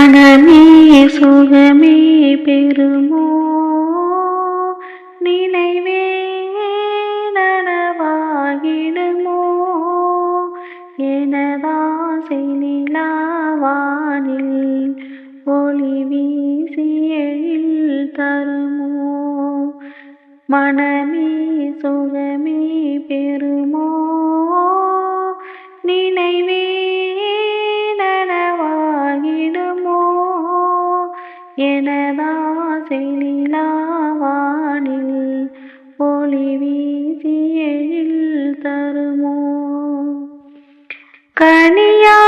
மனமே சுகமே பெருமோ நினைவே நனவாகிடுமோ? எனதாசை நிலாவானில் ஒளி வீசி தருமோ? மனமே சுகமே பெருமோ எனதாசை நிலாவானில் ஒளி வீசி எழில் தருமோ? கனியா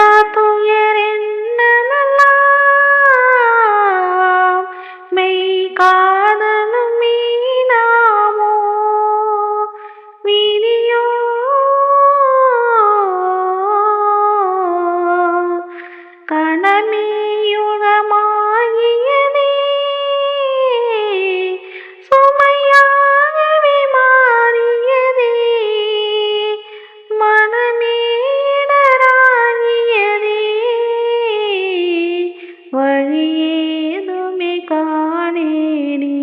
ஏதுமே காணேனே.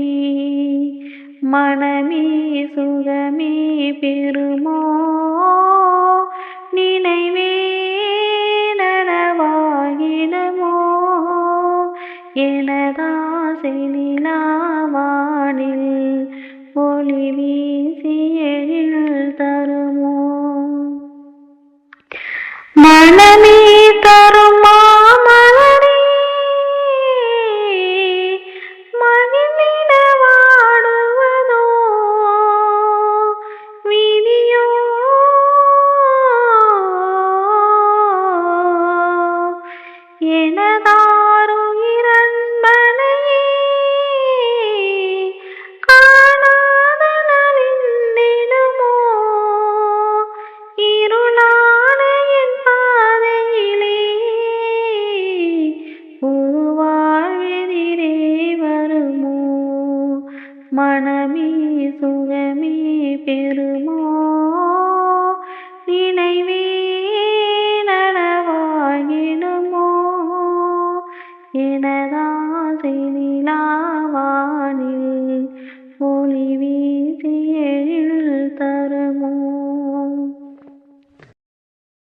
மனமே சுகமே பெறுமோ? நினைவே நனவாகினமோ? எனதாசை நிலாவானில் ஒளி வீசி எழில் தருமோ? மனமே தருமா? எனதாருயிரன்பனையே காணாத இருளான என் பாதையிலே உருவாழ்வெதிரே வருமோ? மனமே